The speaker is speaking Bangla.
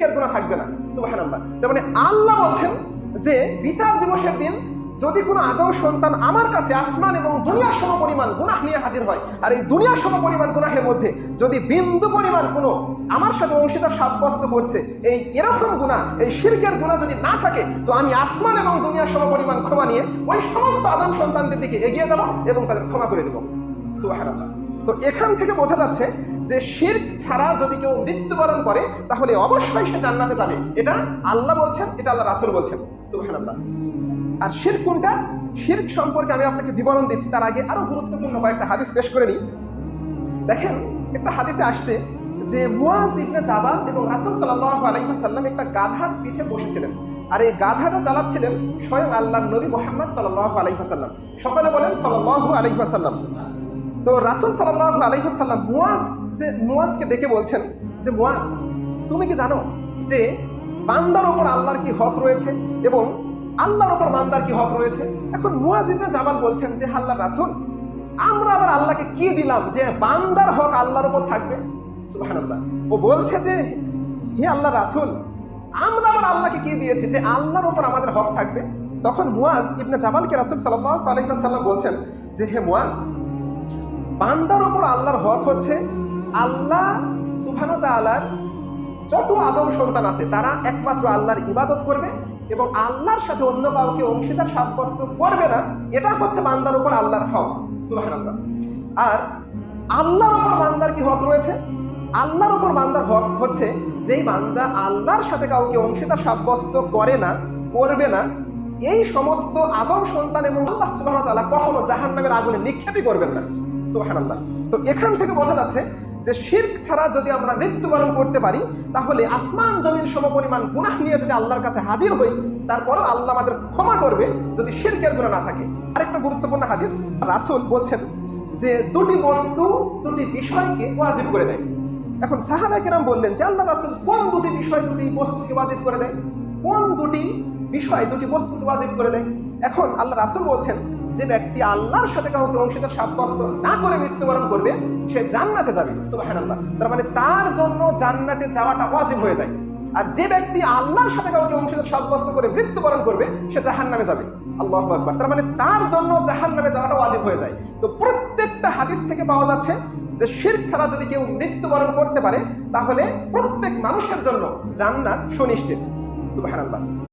শিরকের গুণা থাকবে না। সুবহানাল্লাহ। তার মানে আল্লাহ বলছেন যে বিচার দিবসের দিন যদি কোনো আদম সন্তান আমার কাছে আসমান এবং দুনিয়া সম পরিমাণ গুনাহ নিয়ে হাজির হয়, আর এই দুনিয়া সম পরিমাণ গুনাহের মধ্যে যদি বিন্দু পরিমাণ কোনো আমার সাথে অংশীদার সাব্যস্ত করছে, এই এরকম গুণা এই শিরকের গুণা যদি না থাকে, তো আমি আসমান এবং দুনিয়া সম পরিমাণ ক্ষমা নিয়ে ওই সমস্ত আদম সন্তানদের দিকে এগিয়ে যাব এবং তাদের ক্ষমা করে দেবো। সুবহানাল্লাহ। তো এখান থেকে বোঝা যাচ্ছে যে শির্ক ছাড়া যদি কেউ মৃত্যুবরণ করে, তাহলে অবশ্যই সে জান্নাতে যাবে। এটা আল্লাহ বলছেন, এটা আল্লাহ রাসূল বলছেন। সুবহানাল্লাহ। আর শির্ক কোনটা? শির্ক সম্পর্কে আমি আপনাকে বিবরণ দিচ্ছি, তার আগে আরও গুরুত্বপূর্ণ কয়েকটা হাদিস পেশ করে নিই। দেখেন, একটা হাদিসে আসছে যে মুয়াজ ইবনে জাবাল এবং রাসূল সাল্লাল্লাহু আলাইহি সাল্লাম একটা গাধার পিঠে বসেছিলেন। আর এই গাধাটা চালাচ্ছিলেন স্বয়ং আল্লাহর নবী মুহাম্মদ সাল্লাল্লাহু আলাইহি সাল্লাম সকলে বলেন সাল্লাল্লাহু আলাইহি সাল্লাম তো রাসূল সাল্লাল্লাহু আলাইহি সাল্লাম মুয়াজ যে মুয়াজকে ডেকে বলছেন যে মুয়াজ তুমি কি জানো যে বান্দার ওপর আল্লাহর কি হক রয়েছে এবং আল্লাহর ওপর বান্দার কি হক রয়েছে? এখন মুয়াজ ইবনে জাবাল বলছেন যে আল্লাহ রাসূল, আমরা আবার আল্লাহকে কি দিলাম যে বান্দার হক আল্লাহর ওপর থাকবে? সুবহানাল্লাহ। ও বলছে যে, হে আল্লাহ রাসূল, আমরা আবার আল্লাহকে কি দিয়েছি যে আল্লাহর ওপর আমাদের হক থাকবে? তখন মুয়াজ ইবনে জাবালকে রাসূল সাল্লাহ আলাইহি সাল্লাম বলছেন যে, হে মুয়াজ বান্দার উপর আল্লাহর হক হচ্ছে, আল্লাহ ওয়া তাআলার যত আদম সন্তান আছে, তারা একমাত্র আল্লাহর ইবাদত করবে এবং আল্লাহর সাথে অন্য কাউকে অংশীদার সাব্যস্ত করবে না, এটা হচ্ছে বান্দার উপর আল্লাহর হক, সুবহানাল্লাহ। আর আল্লাহর উপর বান্দার কি হক রয়েছে? আল্লাহর উপর বান্দার হক হচ্ছে, যেই বান্দা আল্লাহর সাথে কাউকে অংশীদার সাব্যস্ত করে না, করবে না, এই সমস্ত আদম সন্তান এবং আল্লাহ তাআলা কখনো জাহান্নামের আগুনে নিক্ষেপই করবেন না। সুবহানাল্লাহ। তো এখান থেকে বোঝা যাচ্ছে যে শির্ক ছাড়া যদি আমরা মৃত্যুবরণ করতে পারি, তাহলে আসমান জমিন সম পরিমাণ গুনাহ নিয়ে যদি আল্লাহর কাছে হাজির হই, তারপরেও আল্লাহ আমাদের ক্ষমা করবে যদি শিরকের গুনাহ না থাকে। আরেকটা গুরুত্বপূর্ণ হাদিস, রাসূল বলছেন যে দুটি বস্তু, দুটি বিষয়কে ওয়াজিব করে দেয়। এখন সাহাবা কেরাম বললেন যে আল্লাহ রাসূল কোন দুটি বিষয়, দুটি বস্তুকে ওয়াজিব করে দেয়? কোন দুটি বিষয়, দুটি বস্তুকে ওয়াজিব করে দেয়? এখন আল্লাহ রাসূল বলছেন যে ব্যক্তি আল্লাহর সাথে কাউকে অংশীদার সাব্যস্ত না করে মৃত্যুবরণ করবে, সে জান্নাতে যাবে। সুবহানাল্লাহ। তার মানে তার জন্য জান্নাতে যাওয়াটা ওয়াজিব হয়ে যায়। আর যে ব্যক্তি আল্লাহর সাথে কাউকে অংশীদার সাব্যস্ত করে মৃত্যুবরণ করবে, সে জাহান্নামে যাবে। আল্লাহু আকবার। তার মানে তার জন্য জাহান্নামে যাওয়াটা ওয়াজিব হয়ে যায়। তো প্রত্যেকটা হাদিস থেকে পাওয়া যাচ্ছে যে শির ছাড়া যদি কেউ মৃত্যুবরণ করতে পারে, তাহলে প্রত্যেক মানুষের জন্য জান্নাত সুনিশ্চিত। সুবহানাল্লাহ।